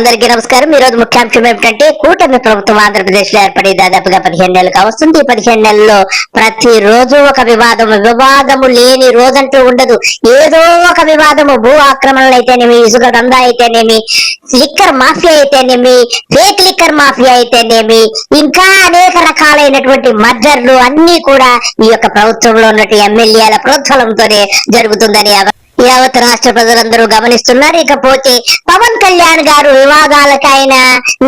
అందరికీ నమస్కారం. ఈ రోజు ముఖ్యాంశం ఏమిటంటే కూటమి ప్రభుత్వం ఆంధ్రప్రదేశ్లో ఏర్పడి దాదాపుగా పదిహేను నెలలు కావస్తుంది. ఈ పదిహేను నెలల్లో ప్రతి రోజు ఒక వివాదము వివాదము లేని రోజంటూ ఉండదు. ఏదో ఒక వివాదము భూ ఆక్రమణలు అయితేనేమి ఇసుక దందా అయితేనేమి లిక్కర్ మాఫియా అయితేనేమి ఫేక్ లిక్కర్ మాఫియా అయితేనేమి ఇంకా అనేక రకాలైనటువంటి మర్డర్లు అన్ని కూడా ఈ యొక్క ప్రభుత్వంలో ఉన్నటువంటి ఎమ్మెల్యేల ప్రోత్సాహంతోనే జరుగుతుందని యావత్ రాష్ట్ర ప్రజలందరూ గమనిస్తున్నారు. ఇకపోతే పవన్ కళ్యాణ్ గారు వివాదాలకైన ఆయన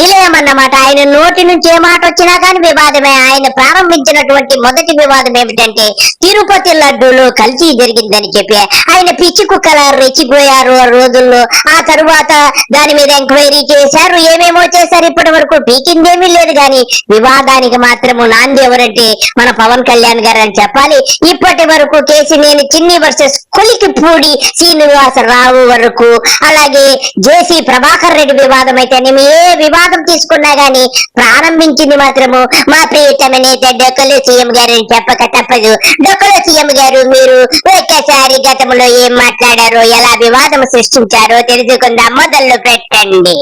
నిలయం అన్నమాట ఆయన నోటి నుంచి ఏ మాట వచ్చినా కానీ వివాదమే. ఆయన ప్రారంభించినటువంటి మొదటి వివాదం ఏమిటంటే తిరుపతి లడ్డూలు కలిసి జరిగిందని చెప్పి ఆయన పిచ్చి కుక్కల రెచ్చిపోయారు ఆ రోజుల్లో. ఆ తరువాత దాని మీద ఎంక్వైరీ చేశారు. ఏమేమో చేశారు ఇప్పటి వరకు పీకిందేమీ లేదు కానీ వివాదానికి మాత్రము నాంది ఎవరంటే మన పవన్ కళ్యాణ్ గారు అని చెప్పాలి. ఇప్పటి వరకు కేసినేని చిన్ని వర్సెస్ కొలికిపూడి శ్రీనివాసరావు వరకు. అలాగే జేసీ ప్రభాకర్ రెడ్డి వివాదం అయితేనేమి ఏ వివాదం తీసుకున్నా గానీ ప్రారంభించింది మాత్రము మా ప్రియతమ నేత డొక్కలు సీఎం గారు అని చెప్పక తప్పదు. డొక్కలు సీఎం గారు మీరు ఒక్కసారి గతంలో ఏం మాట్లాడారో ఎలా వివాదం సృష్టించారో తెలుసుకుందాం. మొదలు పెట్టండి.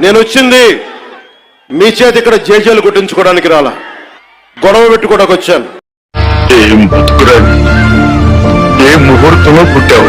నేను వచ్చింది మీ చేత ఇక్కడ జేజేలు కొట్టించుకోవడానికి రాలా. గొడవ పెట్టుకోవడానికి వచ్చాను. ఏం బతుకురా ఏ ముహూర్తంలో పుట్టావు.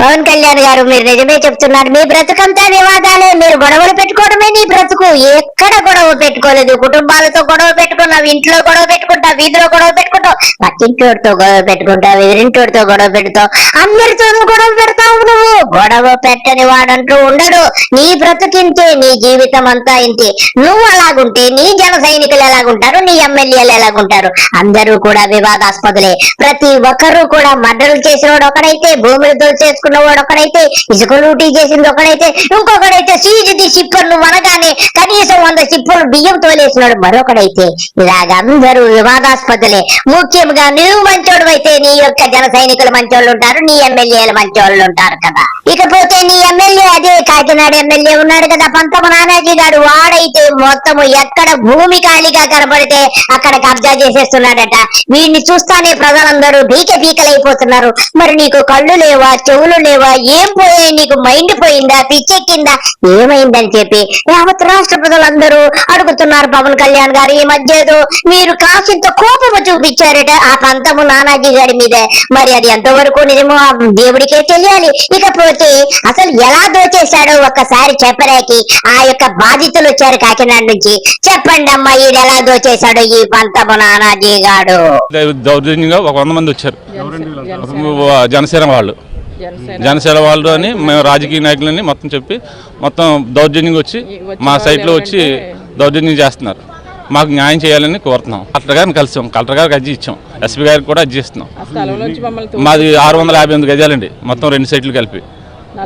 పవన్ కళ్యాణ్ గారు మీరు నిజమే చెప్తున్నారు. మీ బ్రతుకంతా వివాదాలే. మీరు గొడవలు పెట్టుకోవడమే నీ బ్రతుకు. ఎక్కడ గొడవ పెట్టుకోలేదు. కుటుంబాలతో గొడవ పెట్టుకున్నావు. ఇంట్లో గొడవ పెట్టుకుంటావు. వీధిలో గొడవ పెట్టుకుంటావు. పక్కింటోడితో గొడవ పెట్టుకుంటావు. ఎదురింటోడితో గొడవ పెడతావు. అందరితో గొడవ పెడతావు నువ్వు. గొడవ పెట్టని వాడంటూ ఉండడు. నీ బ్రతుకింతే నీ జీవితం అంతా ఇంతే. నువ్వు అలాగుంటే నీ జన సైనికులు ఎలాగుంటారు? నీ ఎమ్మెల్యేలు ఎలాగుంటారు? అందరూ కూడా వివాదాస్పదులే. ప్రతి ఒక్కరూ కూడా మర్డర్లు చేసినవాడు ఒకడైతే భూములు దోచేసుకున్నవాడు ఒకడైతే ఇసుక లూటీ చేసింది ఒకడైతే ఇంకొకడైతే సీజుది సిప్పర్లు అనగానే కనీసం వంద సిప్పులు బియ్యం తోలేసినాడు మరొకడైతే. ఇలాగ అందరూ వివాదాస్పదులే. ముఖ్యంగా నువ్వు మంచోడు అయితే నీ యొక్క జన సైనికులు మంచోళ్ళు ఉంటారు నీ ఎమ్మెల్యేలు మంచోళ్ళు ఉంటారు కదా. ఇకపోతే నీ ఎమ్మెల్యే అదే కాకినాడ ఎమ్మెల్యే ఉన్నాడు కదా పంతమ నానాజీ గారు. వాడైతే మొత్తము ఎక్కడ భూమి ఖాళీగా కనబడితే అక్కడ కబ్జా చేసేస్తున్నాడట. వీడిని చూస్తానే ప్రజలందరూ బీక బీకలైపోతున్నారు మరి నీకు కళ్ళు లేవా చెవులు లేవా ఏం పోయాయి నీకు మైండ్ పోయిందా పిచ్చెక్కిందా? ఏమైందని చెప్పి యావత్ రాష్ట్ర ప్రజలందరూ అడుగుతున్నారు పవన్ కళ్యాణ్ గారు. ఈ మధ్య ఏదో మీరు కాసింత కోపము చూపించారట ఆ పంతము నానాజీ గారి మీద. మరి అది ఎంతవరకు నిజమో ఆ దేవుడికే తెలియాలి. ఇకపోతే అసలు ఎలా దోచేశాడో ఒక్కసారి చెప్పరాకి ఆ యొక్క బాధితులు వచ్చారు కాకినాడ నుంచి. చెప్పండి అమ్మా ఈడు ఎలా దోచేశాడో ఈ పంతము నానాజీ గాడు? దౌర్జన్యంగా ఒక వంద మంది వచ్చారు. జనసేన వాళ్ళు. జనసేన. వాళ్ళు అని మేము రాజకీయ నాయకులని మొత్తం చెప్పి మొత్తం దౌర్జన్యంగా వచ్చి మా సైట్లో వచ్చి దౌర్జన్యం చేస్తున్నారు. మాకు న్యాయం చేయాలని కోరుతున్నాం. కలెక్టర్ గారిని కలిసాం. కలెక్టర్ గారికి అర్జీ ఇచ్చాం. ఎస్పీ గారికి కూడా అర్జీ ఇస్తున్నాం. మాది ఆరు వందల యాభై ఎనిమిది గజాలండి. మొత్తం రెండు సైట్లు కలిపి.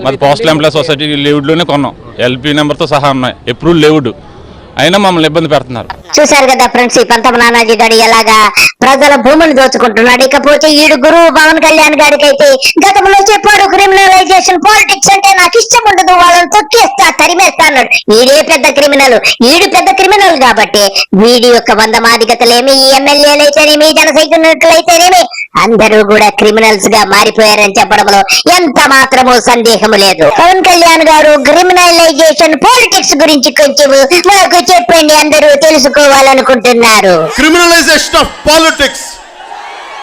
మాది పోస్టల్ ఎంప్లాయ్ సొసైటీ లేవుడ్లోనే కొన్నాం. ఎల్పీ నెంబర్తో సహా ఉన్నాయి. ఎప్పుడు లేవుడ్. అయినా మమ్మల్ని ఇబ్బంది పెడుతున్నారు. చూశారు కదా ఫ్రెండ్స్ ఈ పంతమ నానాజీ గారు ఎలాగా ప్రజల భూములు దోచుకుంటున్నాడు. ఇకపోతే ఈడు గురువు పవన్ కళ్యాణ్ గారికి అయితే గతంలో చెప్పాడు క్రిమినలైజేషన్ పాలిటిక్స్ అంటే నాకు ఇష్టం ఉండదు వాళ్ళని తొక్కేస్తా తరిమేస్తా అన్నాడు. ఈడే పెద్ద క్రిమినల్ ఈడు పెద్ద క్రిమినల్ కాబట్టి వీడి యొక్క వంద మాదిగతలేమి ఈ ఎమ్మెల్యేలు అయితేనేమి జన సైనికులైతేనేమి అందరూ కూడా క్రిమినల్స్గా మారిపోయారని చెప్పడంలో ఎంత మాత్రమూ సందేహం లేదు. పవన్ కళ్యాణ్ గారు క్రిమినలైజేషన్ పాలిటిక్స్ గురించి కొంచెం మాకు చెప్పండి అందరూ తెలుసుకోవాలనుకుంటున్నారు. క్రిమినలైజేషన్ ఆఫ్ పాలిటిక్స్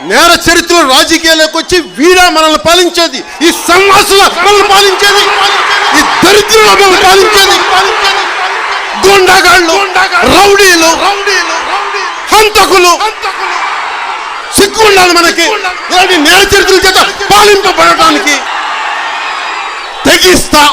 నేర చరిత్ర రాజకీయాలకు వచ్చి వీడా మనల్ని పాలించేది. ఈ సన్నాసుల మనల్ని పాలించేది. ఈ దరిద్రుల మనల్ని పాలించేది. గుండాగాళ్ళు రౌడీలు హంతకులు. సిగ్గు ఉండాలి మనకి. ఇలాంటి నేర చరిత్రల చేత పాలింపబడటానికి తెగిస్తా.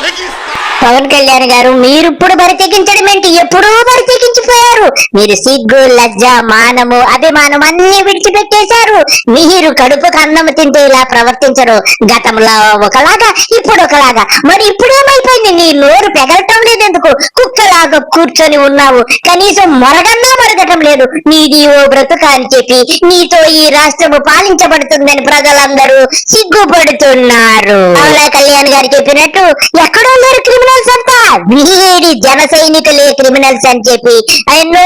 పవన్ కళ్యాణ్ గారు మీరు ఇప్పుడు బరి తెగించడం ఏంటి? ఎప్పుడూ బరి తెగించిపోయారు. మీరు సిగ్గు లజ్జ మానము అభిమానం అన్ని విడిచిపెట్టేశారు. మీరు కడుపుకు అన్నం తింటే ఇలా ప్రవర్తించరు. గతంలో ఒకలాగా ఇప్పుడు ఒకలాగా. మరి ఇప్పుడు ఏమైపోయింది? నీ నోరు పెగలటం లేదు ఎందుకు కుక్కలాగా కూర్చొని ఉన్నావు. కనీసం మొరగన్నా మొరగటం లేదు. నీది ఓ బ్రతుక అని చెప్పి నీతో ఈ రాష్ట్రము పాలించబడుతుందని ప్రజలందరూ సిగ్గుపడుతున్నారు. కళ్యాణ్ గారు చెప్పినట్టు ఎక్కడో లేరు క్రిమినల్ క్రిమినల్స్ అంతా. వీడి జన సైనికులే క్రిమినల్స్ అని చెప్పి. ఎన్నో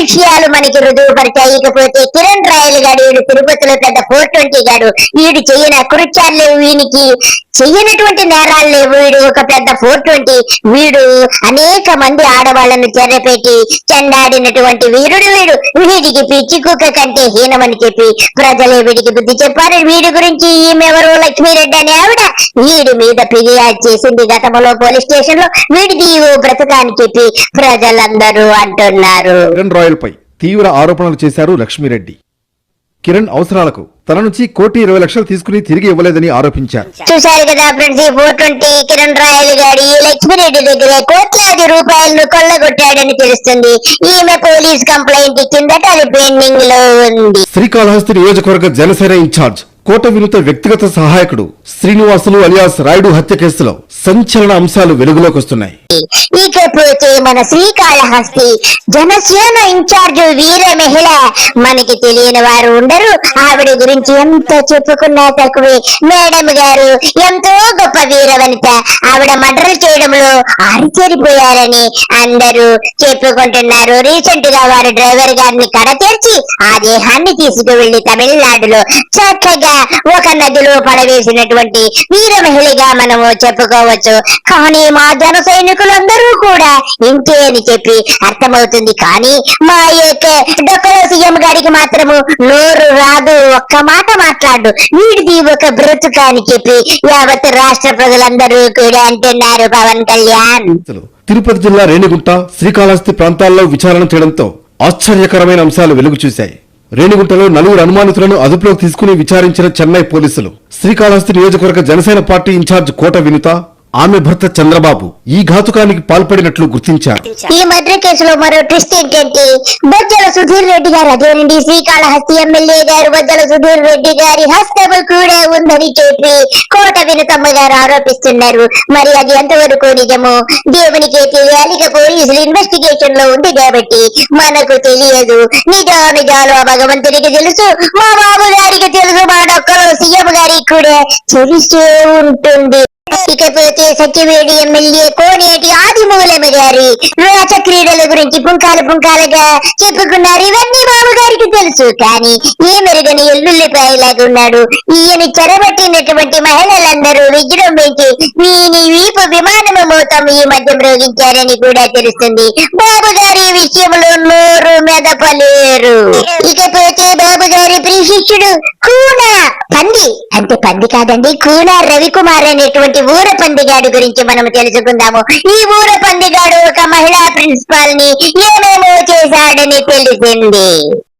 విషయాలు మనకి రుజువుపరిచాయి ఇకపోతే కిరణ్ రాయల్ గాడు వీడు తిరుపతిలో పెద్ద ఫోర్ ట్వంటీ గాడు. వీడు చెయ్యన కృత్యాలు లేవు వీనికి. చెయ్యనటువంటి నేరాలు లేవు వీడు. ఒక పెద్ద ఫోర్ ట్వంటీ. వీడు అనేక మంది ఆడవాళ్ళను చెరపెట్టి చెండాడినటువంటి వీరుడు వీడు. వీడికి పిచ్చి కుక్క కంటే హీనమని చెప్పి ప్రజలే వీడికి బుద్ధి చెప్పారు. వీడి గురించి ఈమెవరు లక్ష్మీరెడ్డి అనే ఆవిడ. వీడి మీద ఫిర్యాదు చేసింది గతంలో పోలీస్ స్టేషన్లో వీడిది బ్రతకాని చెప్పి ప్రజలందరూ అంటున్నారు. రాయల్ పై తీవ్ర ఆరోపణలు చేశారు లక్ష్మీరెడ్డి. కిరణ్ అవసరాలకు తన నుంచి కోటి ఇరవై లక్షలు తీసుకుని తిరిగి ఇవ్వలేదని ఆరోపించారు. చూశారు కదా ఫ్రెండ్స్ ఈ ఫోర్ ట్వంటీ కిరణ్ రాయల్ గారి లక్ష్మీరెడ్డి దగ్గర కోట్లాది రూపాయలను కొల్లగొట్టాడని తెలుస్తుంది. ఈమె పోలీస్ కంప్లైంట్ ఇచ్చిందట అది పెండింగ్లో ఉంది. శ్రీకాళహస్తి నియోజకవర్గ జనసేన ఇన్ఛార్జ్ కోట వినుత వ్యక్తిగత సహాయకుడు శ్రీనివాసులు అలియాస్ రాయుడు హత్య కేసులో సంచలన అంశాలు వెలుగులోకి వస్తున్నాయి. ఇకపోతే మన శ్రీకాళహస్తి? జనసేన ఇన్ఛార్జ్ వీర మహిళ. మనకి తెలియని వారు ఉండరు. ఆవిడ గురించి ఎంత చెప్పుకున్నా తక్కువే. మేడం గారు ఎంతో గొప్ప వీర వనిత ఆవిడ మర్డర్ చేయడంలో ఆరిచేరిపోయారని అందరూ చెప్పుకుంటున్నారు. రీసెంట్గా వారు డ్రైవర్ గారిని కడతీర్చి ఆ దేహాన్ని తీసుకువెళ్ళి తమిళనాడులో చక్కగా ఒక నదిలో పడవేసినటువంటి వీర మహిళగా మనము చెప్పుకోవచ్చు. కానీ మా జన సైనికులందరూ కూడా ఇంతే అని చెప్పి అర్థమవుతుంది. కానీ మా యొక్క డొక్కలో సీఎం గారికి మాత్రము నోరు రాదు. ఒక్క మాట మాట్లాడు. వీడిది ఒక బ్రతుక అని చెప్పి యావత్ రాష్ట్ర ప్రజలందరూ కూడా అంటున్నారు పవన్ కళ్యాణ్. తిరుపతి జిల్లా రేణిగుంట శ్రీకాళహస్తి ప్రాంతాల్లో విచారణ చేయడంతో ఆశ్చర్యకరమైన అంశాలు వెలుగు చూశాయి. రేణిగుంటలో నలుగురు అనుమానితులను అదుపులోకి తీసుకుని విచారించిన చెన్నై పోలీసులు శ్రీకాళహస్తి నియోజకవర్గ జనసేన పార్టీ ఇన్ఛార్జ్ కోట వినుత ఆమె భర్త చంద్రబాబు ఈ ఘాతుకానికి పాల్పడినట్లు గుర్తించారు. ఈ మద్ర కేసులో మరో ట్విస్ట్ ఏంటంటే బొజ్జల సుధీర్ రెడ్డి గారు అదేనండి శ్రీకాళహస్తి ఎమ్మెల్యే గారు బొజ్జల సుధీర్ రెడ్డి గారి హస్తము కూడా ఉందని చెప్పి కోట వినతమ్మ గారు ఆరోపిస్తున్నారు. మరి అది ఎంతవరకు నిజము దేవునికి తెలియాలి ఇక పోలీసులు ఇన్వెస్టిగేషన్లో ఉంది కాబట్టి మనకు తెలియదు. నిజా నిజాలు ఆ భగవంతునికి తెలుసు మా బాబు గారికి తెలుసు మా డొక్కలో సీఎం గారికి కూడా తెలిసే ఉంటుంది. ఇకపోతే సత్యవేడి ఎమ్మెల్యే కోనేటి ఆదిమూలమ గారి రాచ క్రీడల గురించి పుంకాలు పుంకాలుగా చెప్పుకున్నారు. ఇవన్నీ బాబు గారికి తెలుసు. కానీ ఏ మెరుగని ఎల్లుల్లిపాయలాగా ఉన్నాడు. ఈయన చెరబట్టినటువంటి మహిళలందరూ విజృంభించి వీని వీపు విమానము మోతం ఈ మధ్య మ్రోగించారని కూడా తెలుస్తుంది. బాబు గారి విషయంలో నోరు మెదపలేరు. ఇకపోతే బాబు గారి ప్రియశిష్యుడు కూన పంది. అంటే పంది కాదండి కూన రవికుమార్ అనేటువంటి ఊర పందిగాడు గురించి మనం తెలుసుకుందాము. ఈ ఊర పందిగాడు ఒక మహిళా ప్రిన్సిపాల్ని ఏమేమో చేశాడని తెలిసింది.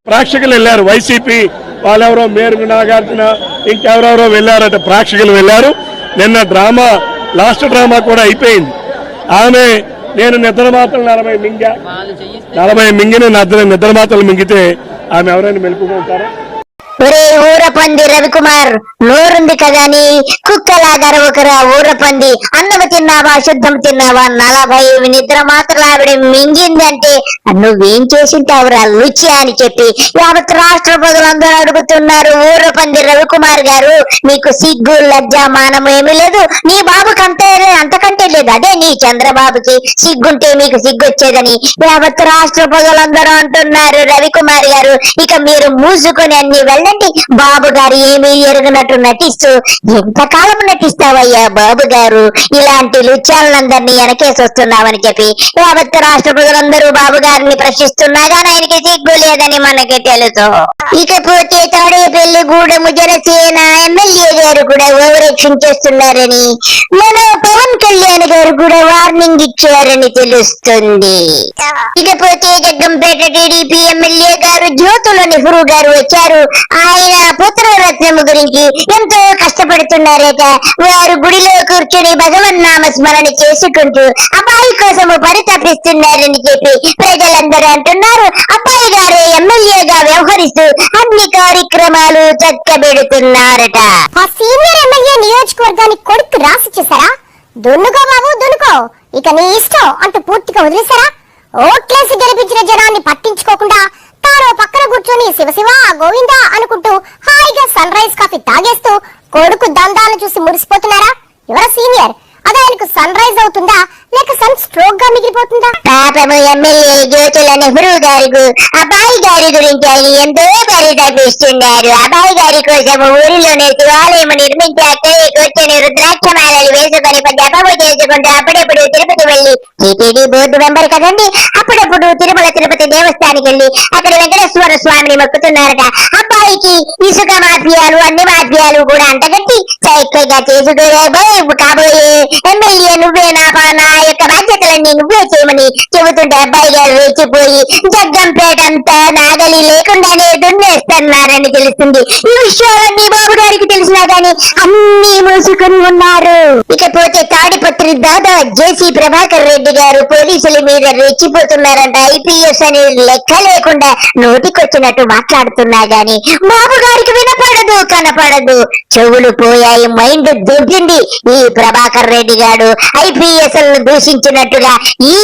ప్రేక్షకులు వెళ్ళారు. వైసీపీ వాళ్ళెవరో మేరు నాగార్జున ఇంకెవరెవరో వెళ్ళారట ప్రేక్షకులు వెళ్ళారు. నిన్న డ్రామా లాస్ట్ డ్రామా కూడా అయిపోయింది. ఆమె నేను నిద్ర మాత్రం నలభై మింగా నలభై మింగిన నిద్ర నిద్ర మాత్రలు మింగితే ఆమె ఎవరైనా మెలుపుకుంటారా ఒరే ఊర పంది రవికుమార్ నోరుంది కదా అని కుక్కలా ఒకరా ఊర పంది అన్నము తిన్నావా శుద్ధం తిన్నావా? నలభై నిద్ర మాత్రం ఆవిడ మింగిందంటే నువ్వేం చేసింటావురా లుచి అని చెప్పి. యావత్ రాష్ట్ర ప్రజలందరూ అడుగుతున్నారు ఊర పంది రవికుమార్ గారు మీకు సిగ్గు లజ్జ మానం ఏమీ లేదు. నీ బాబుకి అంతే అంతకంటే లేదు. అదే నీ చంద్రబాబుకి సిగ్గుంటే మీకు సిగ్గు వచ్చేదని యావత్ రాష్ట్ర ప్రజలందరూ అంటున్నారు రవికుమార్ గారు. ఇక మీరు మూసుకొని అన్ని చూడండి బాబు గారు ఏమీ ఎరుగనట్టు నటిస్తూ ఎంతకాలం నటిస్తావయ్యా బాబు గారు? ఇలాంటి లుచ్చాలందరినీ వెనకేసొస్తున్నామని చెప్పి యావత్ రాష్ట్ర ప్రజలందరూ బాబు గారిని ప్రశ్నిస్తున్నాగా ఆయనకి సిగ్గు లేదని మనకి తెలుసు. ఇకపోతే తాడేపల్లి గూడెము జనసేన ఎమ్మెల్యే గారు కూడా ఓవరాక్షన్ చేస్తున్నారని మన పవన్ కళ్యాణ్ గారు కూడా వార్నింగ్ ఇచ్చారని తెలుస్తుంది. ఇకపోతే జగ్గంపేట టీడీపీ ఎమ్మెల్యే గారు జ్యోతుల నెహ్రూ గారు వచ్చారు. ఆయన పుత్రరత్నము గురించి ఎంతో కష్టపడుతున్నారట. వారు గుడిలో కూర్చుని భగవన్నామ స్మరణ చేసుకుంటూ అబ్బాయి కోసము పరితపిస్తున్నారని చెప్పి ప్రజలందరూ అంటున్నారు. అబ్బాయి గారు ఎమ్మెల్యేగా వ్యవహరిస్తూ అన్ని కార్యక్రమాలు చక్కబెడుతున్నారట. ఆ సీనియర్ ఎమ్మెల్యే నియోజకవర్గానికి కొడుకు రాసి చేశారా దున్నుకో బాబు దున్నుకో. ఇక నీ ఇష్టం అంటూ పూర్తిగా వదిలేశారా? ఓట్లేసి గెలిపించిన జనాన్ని పట్టించుకోకుండా తాను పక్కన కూర్చొని శివశివ గోవిందా అనుకుంటూ హాయిగా సన్ రైజ్ కాఫీ తాగేస్తూ కొడుకు దందాలను చూసి మురిసిపోతున్నారా? ఎవర సీనియర్? అదే ఆయనకు సన్ రైజ్ అవుతుందా? లేక సన్ స్ట్రోక్గా మిగిలిపోతుందా? పాపము ఎమ్మెల్యే జ్యోతుల నెహ్రూ గారు అబ్బాయి గారి గురించి ఆయన ఎంతో పరితపిస్తున్నారు అబ్బాయి గారి కోసం ఊరిలోనే శివాలయం నిర్మించి అక్కడే కూర్చొని రుద్రాక్ష మాలలు వేసుకొని జపము చేసుకుంటూ అప్పుడప్పుడు తిరుపతి వెళ్ళి టీటీడీ బోర్డు మెంబర్ కదండి? అప్పుడప్పుడు తిరుమల తిరుపతి దేవస్థానికి వెళ్ళి అక్కడ వెంకటేశ్వర స్వామిని మొక్కుతున్నారట. అబ్బాయికి ఇసుక మాఫియాలు అన్ని మాఫియాలు కూడా అంటగట్టి చక్కగా చేసుకోబోయే కాబోయే ఎమ్మెల్యే నువ్వే నా పా- నువ్వే చేయమని చెబుతుంటే అబ్బాయి గారు రెచ్చిపోయి జగ్గంపేట అంతా నాగలి లేకుండానే దున్నేస్తున్నారని తెలుస్తుంది ఈ విషయాలన్నీ బాబు గారికి తెలిసినా గాని అన్ని మూసుకుని ఉన్నారు. ఇకపోతే తాడిపత్రి దాదా జేసీ ప్రభాకర్ రెడ్డి గారు పోలీసుల మీద రెచ్చిపోతున్నారంట. ఐపీఎస్ అనే లెక్క లేకుండా నోటికొచ్చినట్టు మాట్లాడుతున్నా గాని బాబు గారికి వినపడదు కనపడదు. చెవులు పోయాయి మైండ్ దొబ్బింది ఈ ప్రభాకర్ రెడ్డి గారు. ఐపీఎస్ దూషించినట్టుగా ఈ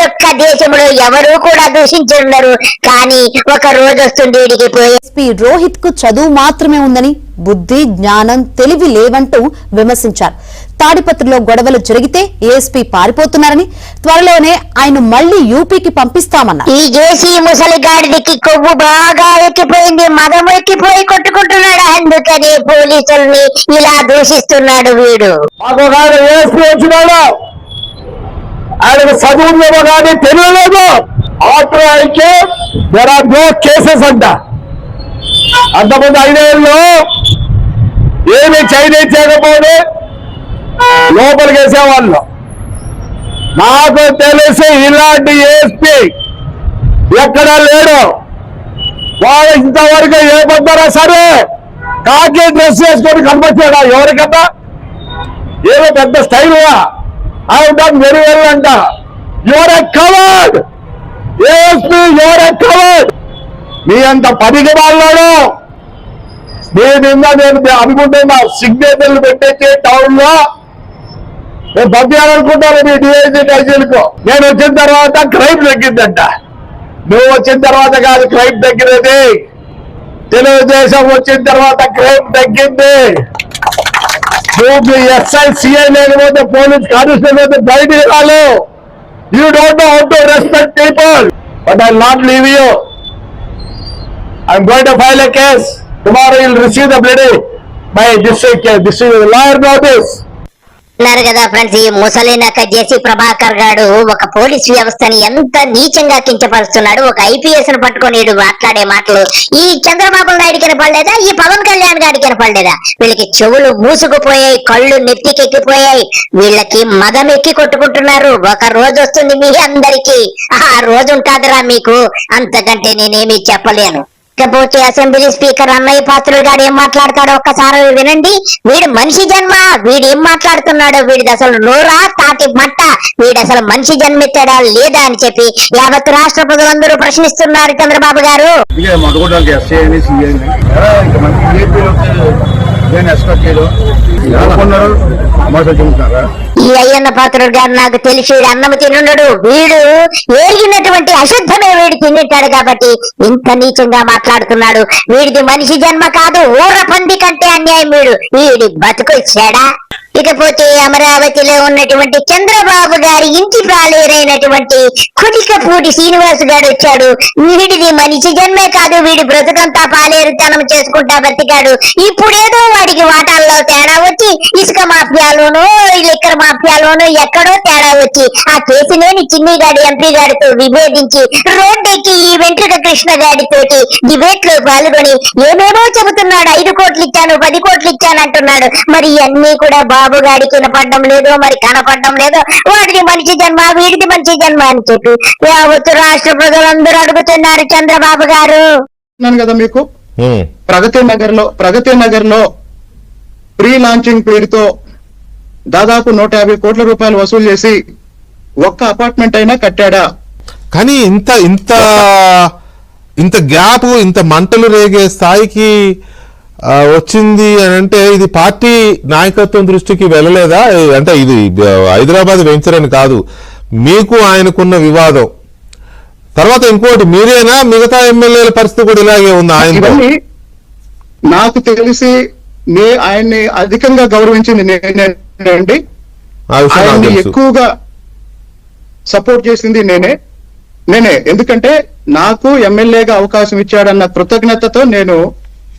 యొక్క దేశంలో ఎవరూ కూడా దూషించున్నారు కానీ ఒక రోజు వస్తుంది వీడికి రోహిత్కు చదువు మాత్రమే ఉందని బుద్ధి జ్ఞానం తెలివి లేవంటూ విమర్శించారు. తాడిపత్రిలో గొడవలు జరిగితే ఏఎస్పీ పారిపోతున్నారని త్వరలోనే ఆయన మళ్ళీ యూపీకి పంపిస్తామన్నారు. ఈ జేసీ ముసలి గాడికి కొవ్వు బాగా ఎక్కిపోయింది మదం ఎక్కిపోయి కొట్టుకుంటున్నాడు. అందుకని పోలీసుల్ని ఇలా దూషిస్తున్నాడు వీడు మాకు ఒక ఆయన ఏఎస్పీ వచ్చినాడు ఆయనకు చదువులేమో కానీ తెలియలేదు. ఆఫ్టర్ అయితే దెర్ ఆర్ నో కేసెస్ అంట. అంతమంది ఐదేళ్ళు ఏమి చైనీ చేయకపోతే లోపలికి వేసేవాళ్ళు. నాకు తెలిసి ఇలాంటి ఏఎస్పీ ఎక్కడా లేడు. వాళ్ళు ఇంతవరకు ఏ పొద్దురా సరే కాకి డ్రెస్ వేసుకొని కనిపించాడా ఎవరికన్నా ఏదో పెద్ద style? I done very well అంట your a covered ASP your a covered మీ అంత పనికి వాళ్ళాడు మీ నిన్న నేను అనుకుంటున్నా సిగ్నేచర్లు పెట్టేసి టౌన్లో నేను పంపించాలనుకుంటాను మీ డిఐజీ టైజీలకు నేను వచ్చిన తర్వాత క్రైమ్ తగ్గిందంట. నువ్వు వచ్చిన తర్వాత కాదు క్రైమ్ తగ్గినది. తెలుగుదేశం వచ్చిన తర్వాత క్రైమ్ తగ్గింది. నువ్వు ఎస్ఐ సిఐ లేకపోతే పోలీస్ కానిస్టేబుల్ అయితే బయటికి రాలు. You don't know how to respect people but I not leave you I'm going to file a case tomorrow will receive the bloody by district district lawyer notice అన్నారు కదా friends ఈ ముసలి నక్క జేసీ ప్రభాకర్ గాడు ఒక పోలీస్ వ్యవస్థని ఎంత నీచంగా కించపరుస్తున్నాడు ఒక ఐపీఎస్ను పట్టుకొని మాట్లాడే మాటలు. ఈ చంద్రబాబు నాయుడు కనపడలేదా? ఈ పవన్ కళ్యాణ్ గారికి కనపడలేదా? వీళ్ళకి చెవులు మూసుకుపోయాయి కళ్ళు నెత్తికెక్కిపోయాయి. వీళ్ళకి మదం ఎక్కి కొట్టుకుంటున్నారు. ఒక రోజు వస్తుంది మీ అందరికీ. ఆ రోజు ఉంటాదిరా మీకు. అంతకంటే నేనేమి చెప్పలేను. ఇకపోతే అసెంబ్లీ స్పీకర్ అన్నయ్య పాత్రుడు గారు ఏం మాట్లాడతాడో ఒక్కసారి వినండి. వీడు మనిషి జన్మ వీడు ఏం మాట్లాడుతున్నాడో వీడిది అసలు నోరా తాటి మట్ట వీడు అసలు మనిషి జన్మెత్తాడా లేదా అని చెప్పి యావత్ రాష్ట్ర ప్రజలందరూ ప్రశ్నిస్తున్నారు చంద్రబాబు గారు. ఎక్స్పెక్ట్ మోసం ఈ అయ్యన్న పాత్రుడు గారు నాకు తెలిసి అన్నము అన్నం తినుండడు వీడు ఏగినటువంటి అశుద్ధమే వీడు తింటాడు కాబట్టి ఇంత నీచంగా మాట్లాడుతున్నాడు. వీడిది మనిషి జన్మ కాదు ఊర పంది కంటే అన్యాయం వీడు. వీడి బతుకు చెడా ఇకపోతే అమరావతిలో ఉన్నటువంటి చంద్రబాబు గారి ఇంటి పాలేరైనటువంటి కుటికపూటి శ్రీనివాస్ గారు వచ్చాడు. వీడిది మనిషి జన్మే కాదు వీడి బ్రతుకంతా పాలేరుతనం చేసుకుంటా బ్రతికాడు ఇప్పుడేదో వాడికి వాటాల్లో తేడా వచ్చి ఇసుక మాఫియాలోనూ లిక్కర్ మాఫియాలోనూ ఎక్కడో తేడా వచ్చి ఆ కేసులోని చిన్ని గాడి ఎంపీ గారితో విభేదించి రోడ్డెక్కి ఈ వెంట్రుక కృష్ణ గాడితోటి డిబేట్లో పాల్గొని ఏమేమో చెబుతున్నాడు ఐదు కోట్లు ఇచ్చాను పది కోట్లు ఇచ్చాను అంటున్నాడు. మరి ఇవన్నీ కూడా బాబు గాడికి వినపడడం లేదో మరి కనపడడం లేదో. వాడిది మనిషి జన్మ వీడిది మనిషి జన్మ అని చెప్పి యావత్తు రాష్ట్ర ప్రజలందరూ అడుగుతున్నారు చంద్రబాబు గారు. కదా మీకు? ప్రగతి నగర్లో ప్రగతి నగర్లో ప్రీ లాంచింగ్ పేరుతో దాదాపు నూట యాభై కోట్ల రూపాయలు వసూలు చేసి ఒక్క అపార్ట్మెంట్ అయినా కట్టాడా? కానీ ఇంత ఇంత ఇంత గ్యాప్ ఇంత మంటలు రేగే స్థాయికి వచ్చింది అని అంటే ఇది పార్టీ నాయకత్వం దృష్టికి వెళ్ళలేదా? అంటే ఇది హైదరాబాద్ వెంచర్ అని కాదు. మీకు ఆయనకున్న వివాదం. తర్వాత ఇంకోటి మీరేనా? మిగతా ఎమ్మెల్యేల పరిస్థితి కూడా ఇలాగే ఉంది ఆయన నాకు తెలిసి నే ఆయన్ని అధికంగా గౌరవించింది నేనండి ఆయన్ని. ఎక్కువగా సపోర్ట్ చేసింది నేనే. నేనే. ఎందుకంటే నాకు ఎమ్మెల్యేగా అవకాశం ఇచ్చాడన్న కృతజ్ఞతతో నేను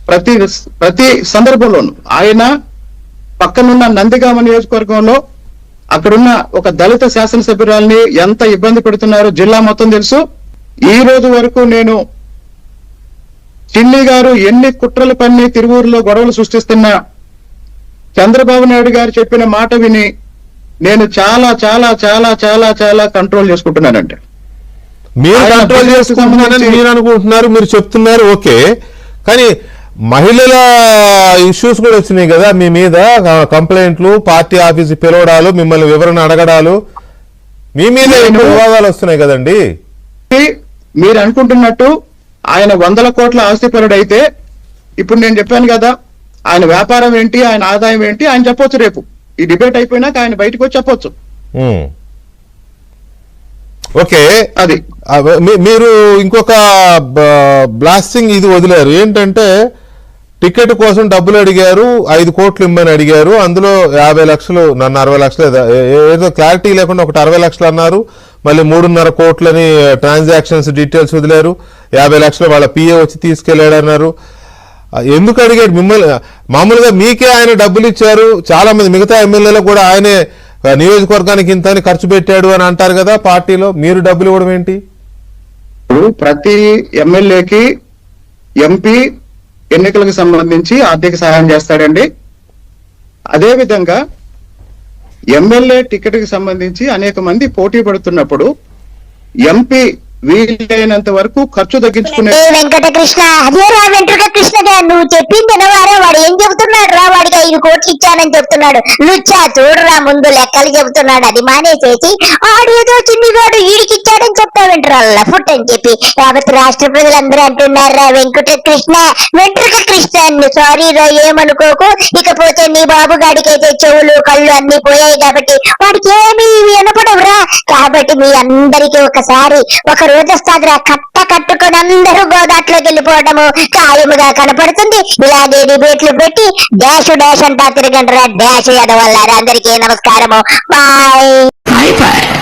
ప్రతి ప్రతి సందర్భంలోనూ ఆయన పక్కనున్న నందిగామ నియోజకవర్గంలో అక్కడున్న ఒక దళిత శాసనసభ్యురాల్ని ఎంత ఇబ్బంది పెడుతున్నారో జిల్లా మొత్తం తెలుసు. ఈ రోజు వరకు నేను చిన్ని గారు ఎన్ని కుట్రలు పన్ని తిరువూరులో గొడవలు సృష్టిస్తున్నా చంద్రబాబు నాయుడు గారు చెప్పిన మాట విని నేను చాలా చాలా చాలా చాలా చాలా కంట్రోల్ చేసుకుంటున్నానంటే మీరు కంట్రోల్ చేసుకుంటున్నారని మీరు అనుకుంటున్నారు మీరు చెప్తున్నారు ఓకే. కానీ మహిళల ఇష్యూస్ కూడా వచ్చినాయి కదా మీ మీద కంప్లైంట్లు పార్టీ ఆఫీస్ పిలవడాలు మిమ్మల్ని వివరణ అడగడాలు. మీ మీద నేను- ఎన్నో వివాదాలు వస్తున్నాయి కదండి. మీరు అనుకుంటున్నట్టు ఆయన వందల కోట్ల ఆస్తిపరుడు అయితే ఇప్పుడు నేను చెప్పాను కదా ఆయన వ్యాపారం ఏంటి ఆయన ఆదాయం ఏంటి ఆయన చెప్పొచ్చు రేపు. ఈ డిబేట్ అయిపోయినాక ఆయన బయటకు వచ్చి చెప్పొచ్చు. ఓకే. అది. మీరు ఇంకొక బ్లాస్టింగ్ ఇది వదిలేరు. ఏంటంటే టికెట్ కోసం డబ్బులు అడిగారు ఐదు కోట్లు ఇమ్మని అడిగారు. అందులో యాభై లక్షలు నన్ను అరవై లక్షలు ఏదో- క్లారిటీ లేకుండా ఒకటి అరవై లక్షలు అన్నారు. మళ్ళీ మూడున్నర కోట్లని ట్రాన్సాక్షన్స్ డీటెయిల్స్ వదిలేరు. యాభై లక్షలు వాళ్ళ పిఏ వచ్చి తీసుకెళ్ళాడు అన్నారు ఎందుకు అడిగాడు? మిమ్మల్ని మామూలుగా మీకే ఆయన డబ్బులు ఇచ్చారు. చాలా మంది మిగతా ఎమ్మెల్యేలకు కూడా ఆయనే నియోజకవర్గానికి ఇంత అని ఖర్చు పెట్టాడు అని అంటారు కదా పార్టీలో. మీరు డబ్బులు ఇవ్వడం ఏంటి? ప్రతి ఎమ్మెల్యేకి ఎంపీ ఎన్నికలకు సంబంధించి ఆర్థిక సహాయం చేస్తాడండి. అదే విధంగా ఎమ్మెల్యే టికెట్కి సంబంధించి అనేక మంది పోటీ పడుతున్నప్పుడు ఎంపీ వీలైనంత వరకు ఖర్చు తగ్గించుకునే వెంకటకృష్ణ అదే రా వెంట్రుక కృష్ణగా నువ్వు చెప్పింది వినవారా వాడు ఏం చెబుతున్నాడు రా వాడికి ఐదు కోట్లు ఇచ్చానని చెప్తున్నాడు. నుచ్చా చూడరా ముందు లెక్కలు చెబుతున్నాడు అది మానేసేసి ఆడేదో చిన్నివాడు వీడికి ఇచ్చాడని చెప్తావేంట్రా లఫుట్ అని చెప్పి. కాబట్టి రాష్ట్ర ప్రజలందరూ అంటున్నారు రా వెంకట కృష్ణ వెంట్రుక కృష్ణ సారీ రా ఏమనుకోకు. ఇకపోతే నీ బాబు గాడికైతే చెవులు కళ్ళు అన్ని పోయాయి కాబట్టి వాడికి ఏమీ వినపడవురా. కాబట్టి మీ అందరికీ ఒకసారి ఒక రోజు కట్ట కట్టుకుని అందరూ గోదాట్లోకి వెళ్ళిపోవడము ఖాయముగా కనపడుతుంది. ఇలాగే డిబేట్లు పెట్టి డాష్ డాష్ అంతా తిరగండి డాష్ ఎదవల్లారా అందరికీ నమస్కారము. బాయ్.